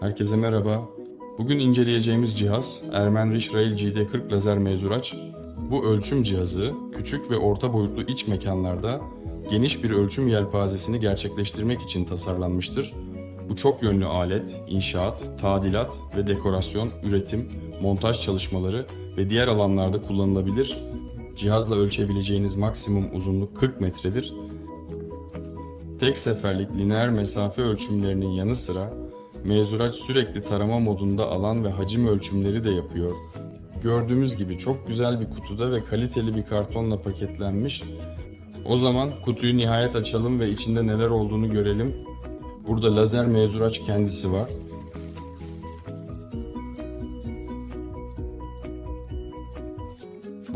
Herkese merhaba. Bugün inceleyeceğimiz cihaz Ermenrich Rail GD40 lazer mezuraç. Bu ölçüm cihazı küçük ve orta boyutlu iç mekanlarda geniş bir ölçüm yelpazesini gerçekleştirmek için tasarlanmıştır. Bu çok yönlü alet, inşaat, tadilat ve dekorasyon, üretim, montaj çalışmaları ve diğer alanlarda kullanılabilir. Cihazla ölçebileceğiniz maksimum uzunluk 40 metredir. Tek seferlik lineer mesafe ölçümlerinin yanı sıra mezuraç sürekli tarama modunda alan ve hacim ölçümleri de yapıyor. Gördüğümüz gibi çok güzel bir kutuda ve kaliteli bir kartonla paketlenmiş. O zaman kutuyu nihayet açalım ve içinde neler olduğunu görelim. Burada lazer mezuraç kendisi var.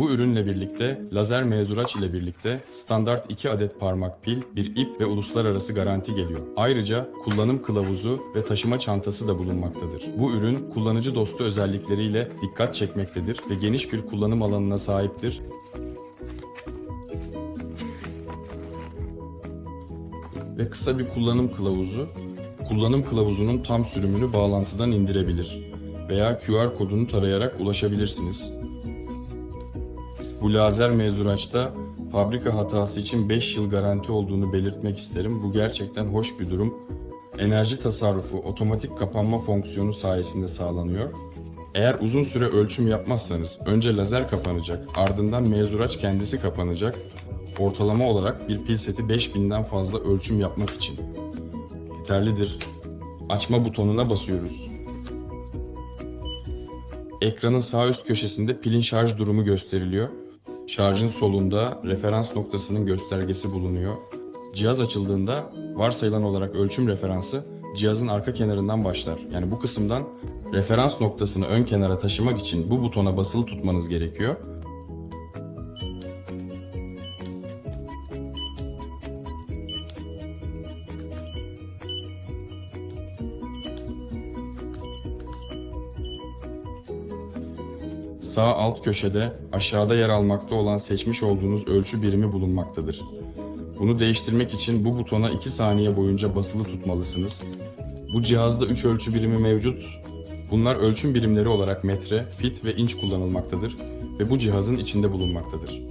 Bu ürünle birlikte lazer mezuraç ile birlikte standart 2 adet parmak pil, bir ip ve uluslararası garanti geliyor. Ayrıca kullanım kılavuzu ve taşıma çantası da bulunmaktadır. Bu ürün kullanıcı dostu özellikleriyle dikkat çekmektedir ve geniş bir kullanım alanına sahiptir. Ve kısa bir kullanım kılavuzu, kullanım kılavuzunun tam sürümünü bağlantıdan indirebilir veya QR kodunu tarayarak ulaşabilirsiniz. Bu lazer mezuraçta fabrika hatası için 5 yıl garanti olduğunu belirtmek isterim. Bu gerçekten hoş bir durum. Enerji tasarrufu otomatik kapanma fonksiyonu sayesinde sağlanıyor. Eğer uzun süre ölçüm yapmazsanız önce lazer kapanacak, ardından mezuraç kendisi kapanacak. Ortalama olarak bir pil seti 5000'den fazla ölçüm yapmak için. Yeterlidir. Açma butonuna basıyoruz. Ekranın sağ üst köşesinde pilin şarj durumu gösteriliyor. Şarjın solunda referans noktasının göstergesi bulunuyor. Cihaz açıldığında varsayılan olarak ölçüm referansı cihazın arka kenarından başlar. Yani bu kısımdan referans noktasını ön kenara taşımak için bu butona basılı tutmanız gerekiyor. Sağ alt köşede aşağıda yer almakta olan seçmiş olduğunuz ölçü birimi bulunmaktadır. Bunu değiştirmek için bu butona 2 saniye boyunca basılı tutmalısınız. Bu cihazda 3 ölçü birimi mevcut. Bunlar ölçüm birimleri olarak metre, fit ve inç kullanılmaktadır ve bu cihazın içinde bulunmaktadır.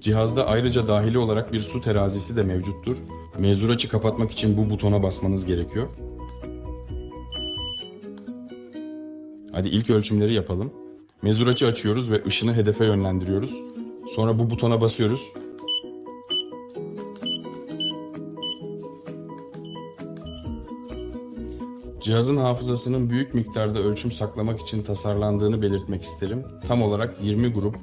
Cihazda ayrıca dahili olarak bir su terazisi de mevcuttur. Mezuraçı kapatmak için bu butona basmanız gerekiyor. Hadi ilk ölçümleri yapalım. Mezuraçı açıyoruz ve ışını hedefe yönlendiriyoruz. Sonra bu butona basıyoruz. Cihazın hafızasının büyük miktarda ölçüm saklamak için tasarlandığını belirtmek isterim. Tam olarak 20 grup.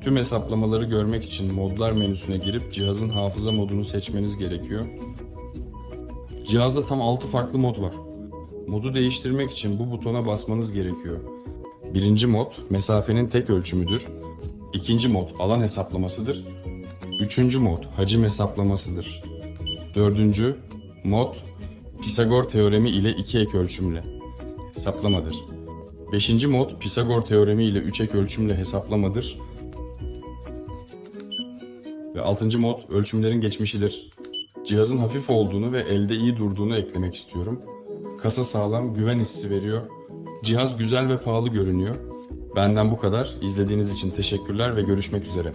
Tüm hesaplamaları görmek için modlar menüsüne girip cihazın hafıza modunu seçmeniz gerekiyor. Cihazda tam 6 farklı mod var. Modu değiştirmek için bu butona basmanız gerekiyor. Birinci mod mesafenin tek ölçümüdür. İkinci mod alan hesaplamasıdır. Üçüncü mod hacim hesaplamasıdır. Dördüncü mod Pisagor teoremi ile iki ek ölçümle hesaplamadır. Beşinci mod Pisagor teoremi ile üç ek ölçümle hesaplamadır. Ve altıncı mod ölçümlerin geçmişidir. Cihazın hafif olduğunu ve elde iyi durduğunu eklemek istiyorum. Kasa sağlam, güven hissi veriyor. Cihaz güzel ve pahalı görünüyor. Benden bu kadar. İzlediğiniz için teşekkürler ve görüşmek üzere.